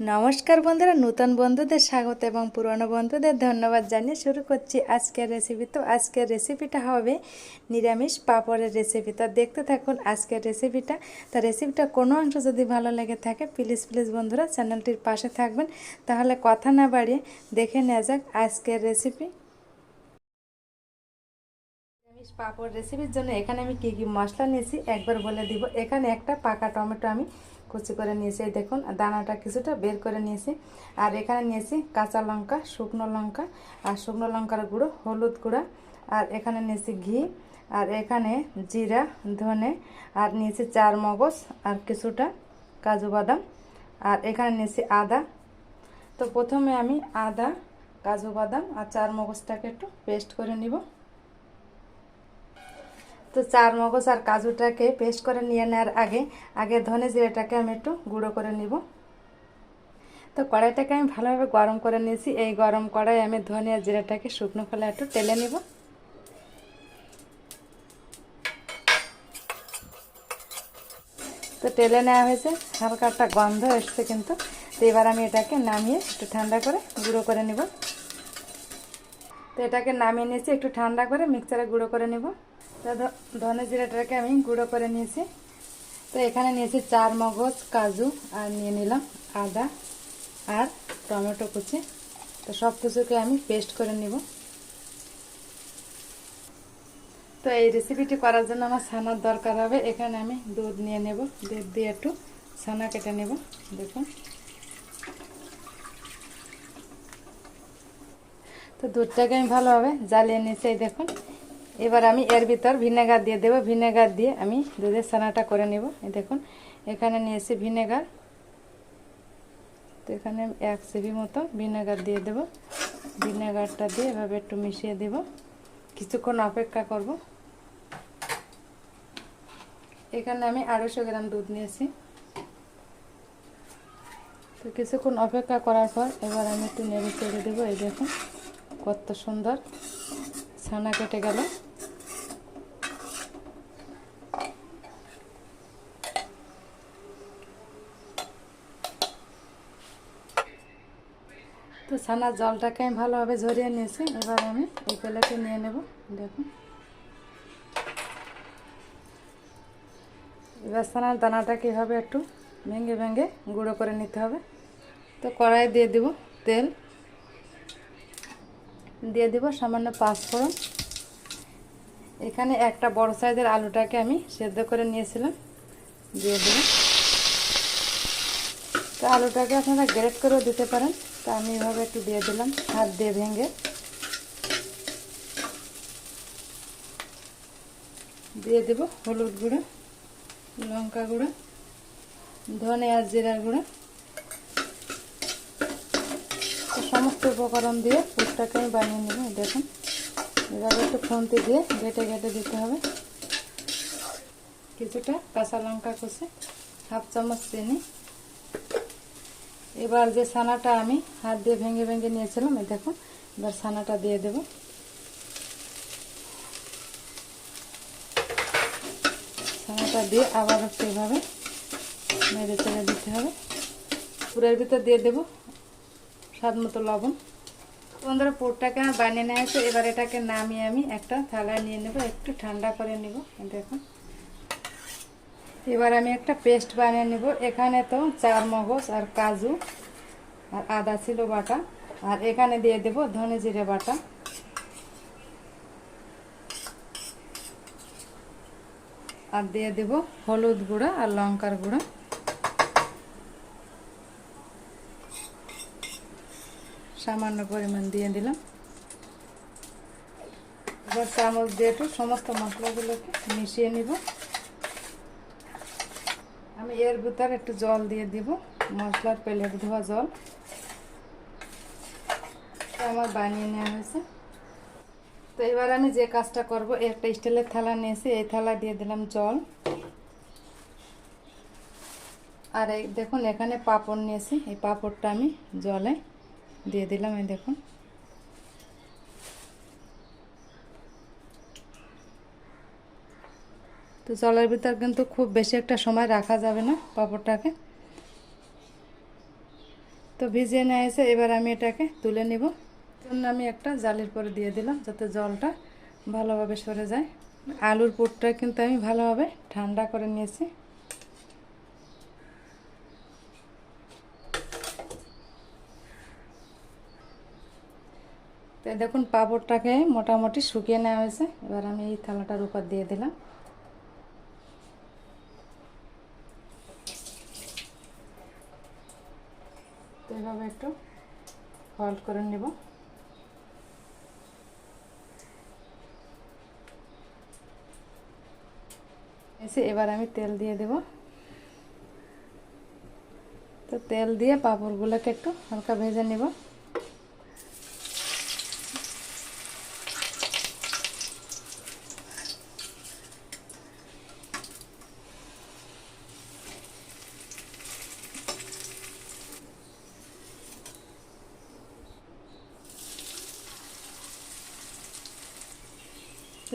নমস্কার বন্ধুরা, নতুন বন্ধুদের স্বাগত এবং পুরনো বন্ধুদের ধন্যবাদ জানিয়ে শুরু করছি আজকের রেসিপি তো আজকের রেসিপিটা হবে নিরামিষ পাঁপড়ের রেসিপি তা দেখতে থাকুন আজকের রেসিপিটা তা রেসিপিটা কোনো অংশ যদি ভালো লেগে থাকে প্লিজ প্লিজ বন্ধুরা চ্যানেলটির পাশে থাকবেন। তাহলে কথা না বাড়িয়ে দেখে নেওয়া যাক আজকের রেসিপি নিরামিষ পাঁপড় রেসিপির জন্য এখানে আমি কী কী মশলা নিয়েছি একবার বলে দিব। এখানে একটা পাকা টমেটো আমি কুচি করে নিয়েছি। দেখুন, দানাটা কিছুটা বের করে নিয়েছি। আর এখানে নিয়েছি কাঁচা লঙ্কা, শুকনো লঙ্কা আর শুকনো লঙ্কার গুঁড়ো, হলুদ গুঁড়া। আর এখানে নিয়েছি ঘি আর এখানে জিরা, ধনে আর নিয়েছি চার মগজ আর কিছুটা কাজু বাদাম। আর এখানে নিয়েছি আদা। তো প্রথমে আমি আদা, কাজু বাদাম আর চার মগজটাকে একটু পেস্ট করে নিব। তো চার মগজ আর কাজুটাকে পেস্ট করে নিয়ে নেওয়ার আগে আগে ধনে জিরেটাকে আমি একটু গুঁড়ো করে নিব। তো কড়াইটাকে আমি ভালোভাবে গরম করে নিয়েছি। এই গরম কড়াই আমি ধনে আর জিরাটাকে শুকনো ফলে একটু টেলে নিব। তো টেলে নেওয়া হয়েছে, হালকা একটা গন্ধ এসছে কিন্তু। তো এবার আমি এটাকে নামিয়ে একটু ঠান্ডা করে গুঁড়ো করে নিব। তো এটাকে নামিয়ে নিয়েছি, একটু ঠান্ডা করে মিক্সারে গুঁড়ো করে নেব। তো ধনে জিরাটাকে আমি গুঁড়ো করে নিয়েছি। তো এখানে নিয়েছি চার মগজ, কাজু আর নিয়ে নিলাম আদা আর টমেটো কুচি। তো সব কিছুকে আমি পেস্ট করে নিব। তো এই রেসিপিটি করার জন্য আমার ছানার দরকার হবে। এখানে আমি দুধ নিয়ে নেব। দুধ দিয়ে একটু ছানা কেটে নেব। দেখুন। তো দুধটাকে আমি ভালোভাবে জ্বালিয়ে নিয়েছি দেখুন। এবার আমি এর ভিতর ভিনেগার দিয়ে দেবো, ভিনেগার দিয়ে আমি দুধের ছানাটা করে নেব। দেখুন, এখানে নিয়েছি ভিনেগার। তো এখানে এক সিবি মতো ভিনেগার দিয়ে দেব। ভিনেগারটা দিয়ে এভাবে একটু মিশিয়ে দেব। কিছুক্ষণ অপেক্ষা করব। এখানে আমি আড়াইশো গ্রাম দুধ নিয়েছি। তো কিছুক্ষণ অপেক্ষা করার পর এবার আমি একটু নেড়ে চেড়ে দেবো। এই দেখুন, কত সুন্দর ছানা কেটে গেল। তো ছানার জলটাকে আমি ভালোভাবে ঝরিয়ে নিয়েছি। এবার আমি এই প্লেটে নিয়ে নেব, দেখুন। এবার ছানার দানাটা কীভাবে একটু ভেঙে ভেঙে গুঁড়ো করে নিতে হবে। তো কড়াই দিয়ে দিব তেল। দিয়ে দিব সামান্য পাঁচফোড়ন। এখানে একটা বড় সাইজের আলুটাকে আমি সেদ্ধ করে নিয়েছিলাম। দিয়ে দেব। তো আলুটাকে আপনারা গ্রেট করেও দিতে পারেন। তো আমি এভাবে একটু দিয়ে দিলাম, হাত দিয়ে ভেঙে। দিয়ে দেব হলুদ গুঁড়ো, লঙ্কা গুঁড়ো, ধনে আর জিরার গুঁড়ো। সমস্ত উপকরণ দিয়ে পুরটাকে আমি বানিয়ে নেব দেখুন। এভাবে একটু খুন্তি দিয়ে ঘেটে ঘেটে দিতে হবে। কিছুটা কাঁচা লঙ্কা কষে, হাফ চামচ চিনি। এবার যে ছানাটা আমি হাত দিয়ে ভেঙে ভেঙে নিয়েছিলাম, এই দেখুন, এবার ছানাটা দিয়ে দেব। ছানাটা দিয়ে আবার একটু এভাবে মেরে চেড়ে দিতে হবে। পুরের ভিতর দিয়ে দেব স্বাদ মতো লবণ। বন্ধুরা, পুরটাকে আমার বানিয়ে নিয়ে আছে এবার এটাকে নামিয়ে আমি একটা থালায় নিয়ে নেব, একটু ঠান্ডা করে নেব। দেখুন। এবার আমি একটা পেস্ট বানিয়ে নেব। এখানে তো চার মগজ আর কাজু আর আদা ছিল বাটা। আর এখানে দিয়ে দেব ধনে জিরে বাটা। আর দিয়ে দেব হলুদ গুঁড়া আর লঙ্কার গুঁড়া। সামান্য পরিমাণ দিয়ে দিলাম। এবার চামচ দিয়ে একটু সমস্ত মশলাগুলোকে মিশিয়ে নিব। আমি এর ভিতরে একটু জল দিয়ে দিব, মশলার প্লেট ধোয়া জল। আমার বানিয়ে নেওয়া হয়েছে। তো এবার আমি যে কাজটা করব, একটা স্টিলের থালা নিয়েছি, এই থালা দিয়ে দিলাম জল। আর এই দেখুন, এখানে পাপড় নিয়েছি, এই পাপড়টা আমি জলে দিয়ে দিলাম, এই দেখুন। তো জলের ভিতর কিন্তু খুব বেশি একটা সময় রাখা যাবে না পাঁপড়টাকে। ভিজিয়ে নিয়ে এসে এবার আমি এটাকে তুলে নিব। জন্য আমি একটা জালের পরে দিয়ে দিলাম যাতে জলটা ভালোভাবে সরে যায়। আলুর পুরটা কিন্তু আমি ভালোভাবে ঠান্ডা করে নিয়েছি। তো দেখুন, পাঁপড়টাকে মোটামুটি শুকিয়ে নেওয়া হয়েছে। এবার আমি এই থালাটার উপর দিয়ে দিলাম। এভাবে একটু ফল্ড করে নেব। এসে এবার আমি তেল দিয়ে দেব। তো তেল দিয়ে পাঁপড়গুলোকে একটু হালকা ভেজে নেব।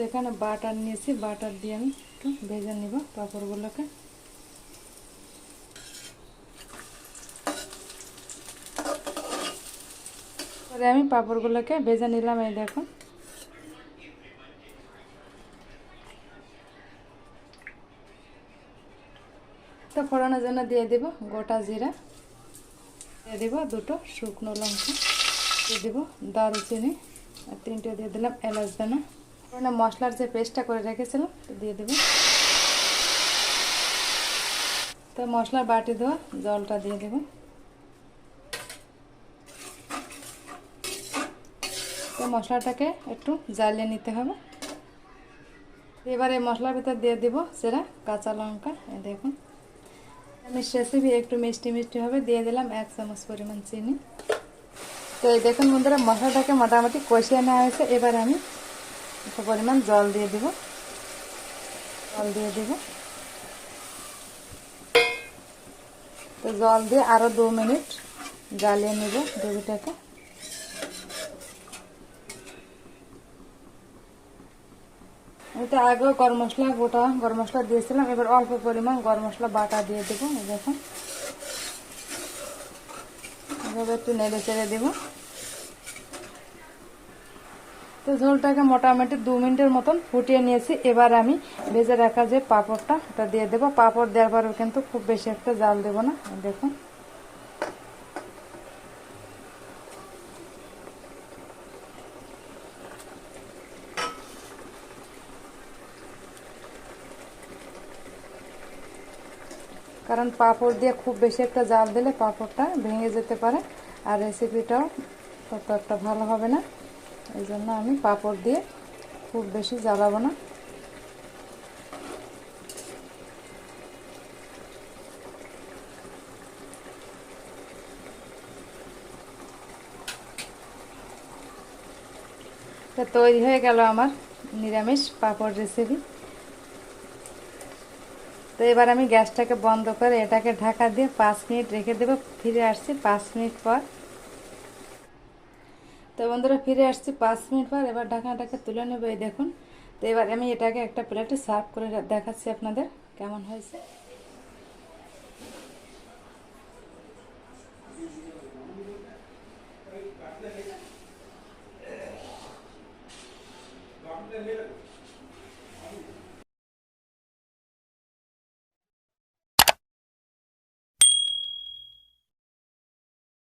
এখানে বাটার নিয়েছি, বাটার দিয়ে আমি একটু ভেজে নিব পাঁপড়গুলোকে। পরে আমি পাঁপড়গুলোকে ভেজে নিলাম, এই দেখুন। তো ফোড়ানোর জন্য দিয়ে দিব গোটা জিরা। দিয়ে দিব দুটো শুকনো লঙ্কা, দিয়ে দিব দারুচিনি, আর তিনটে দিয়ে দিলাম এলাচ দানা। মানে মশলার যে পেস্টটা করে রেখেছিলাম দিয়ে দেবো। তো মশলার বাটি দেওয়া জলটা দিয়ে দেবো। তো মশলাটাকে একটু জ্বালিয়ে নিতে হবে। এবারে মশলার ভিতর দিয়ে দিব সেটা কাঁচা লঙ্কা দেখুন। আমি রেসিপি একটু মিষ্টি মিষ্টি হবে, দিয়ে দিলাম এক চামচ পরিমাণ চিনি। তো এই দেখুন বন্ধুরা, মশলাটাকে মোটামুটি কষিয়ে নেওয়া হয়েছে। এবার আমি পরিমাণ জল দিয়ে দিব। জল দিয়ে দিব। তো জল দিয়ে আরও দু মিনিট জ্বালিয়ে নেব গ্রেভিটাকে আমি তো আগেও গরম মশলা, গোটা গরম মশলা দিয়েছিলাম, এবার অল্প পরিমাণ গরম মশলা বাটা দিয়ে দেবো দেখুন। এভাবে একটু নেড়ে চেড়ে দেবো। তো ঝোলটাকে মোটামুটি দু মিনিটের মতন ফুটিয়ে নিয়েছি। এবার আমি ভেজে রাখা যে পাঁপড়টা, ওটা দিয়ে দেবো। পাঁপড় দেওয়ার পরেও কিন্তু খুব বেশি একটা জাল দেবো না। দেখুন। কারণ পাঁপড় দিয়ে খুব বেশি একটা জাল দিলে পাঁপড়টা ভেঙে যেতে পারে। আর রেসিপিটাও তত একটা ভালো হবে না। এই জন্য আমি পাঁপড় দিয়ে খুব বেশি জ্বালাবো না। তৈরি হয়ে গেল আমার নিরামিষ পাপড় রেসিপি তো এবার আমি গ্যাসটাকে বন্ধ করে এটাকে ঢাকা দিয়ে পাঁচ মিনিট রেখে দেবো। ফিরে আসছি পাঁচ মিনিট পর। তো বন্ধুরা ফিরে আসছি পাঁচ মিনিট পর, এবার ঢাকনাটাকে তুলে নেব দেখুন। তো এবার আমি এটাকে একটা প্লেটে সার্ভ করে দেখাচ্ছি আপনাদের, কেমন হয়েছে।